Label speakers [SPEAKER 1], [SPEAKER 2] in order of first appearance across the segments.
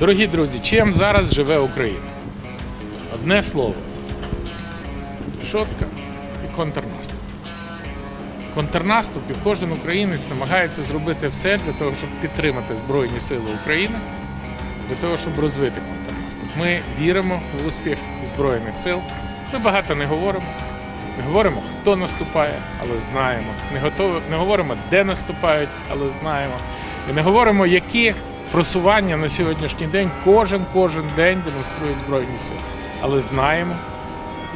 [SPEAKER 1] Дорогі друзі, чим зараз живе Україна? Одне слово. Шотка і контрнаступ. Контрнаступ і кожен українець намагається зробити все для того, щоб підтримати Збройні Сили України, для того, щоб розвити контрнаступ. Ми віримо в успіх Збройних сил. Ми багато не говоримо. Не говоримо, хто наступає, але знаємо. Не, готові, не говоримо, де наступають, але знаємо. І не говоримо, які просування на сьогоднішній день кожен кожен день демонструють Збройні сили. Але знаємо,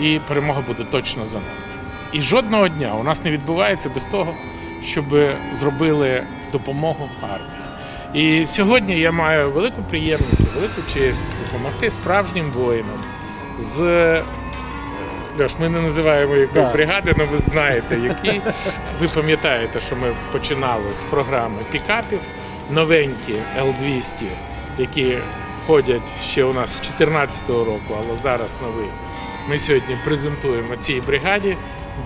[SPEAKER 1] і перемога буде точно за нами. І жодного дня у нас не відбувається без того, щоб зробили допомогу армії. І сьогодні я маю велику приємність, велику честь допомогти справжнім воїнам з е, Льош, ми не називаємо якої
[SPEAKER 2] Да.
[SPEAKER 1] бригади, але ви знаєте, які. Ви пам'ятаєте, що ми починали з програми пікапів, новенькі L200, які ходять ще у нас з 2014 року, але зараз новий. Ми сьогодні презентуємо цій бригаді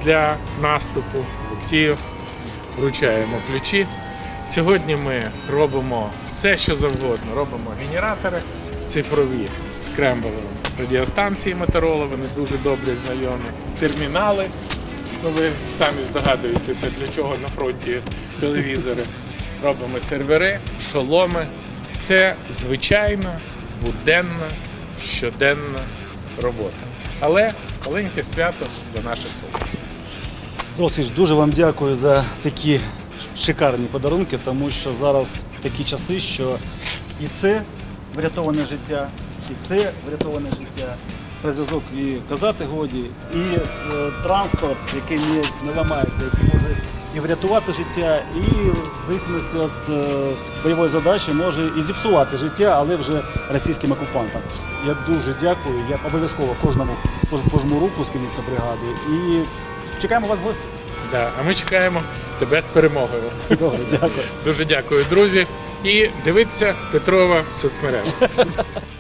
[SPEAKER 1] для наступу. Олексію вручаємо ключі. Сьогодні ми робимо все, що завгодно. Робимо генератори цифрові з крембовими радіостанції Моторола, вони дуже добре знайомі. Термінали. Ну, ви самі здогадуєтеся, для чого на фронті телевізори. Робимо сервери, шоломи. Це звичайна, буденна, щоденна робота. Але маленьке свято для наших солдатів.
[SPEAKER 2] Олексійович, дуже вам дякую за такі шикарні подарунки, тому що зараз такі часи, що і це врятоване життя, і це врятоване життя. Про зв'язок і казати годі, і е, транспорт, який не, не ламається, який може і врятувати життя, і в залежності від е, бойової задачі може і зіпсувати життя, але вже російським окупантам. Я дуже дякую. Я обов'язково кожному пожму руку з керівництва бригади і чекаємо вас в гості.
[SPEAKER 1] Да, а ми чекаємо тебе з перемогою.
[SPEAKER 2] Добре, дякую.
[SPEAKER 1] Дуже дякую, друзі. І дивіться Петрова в соцмережах.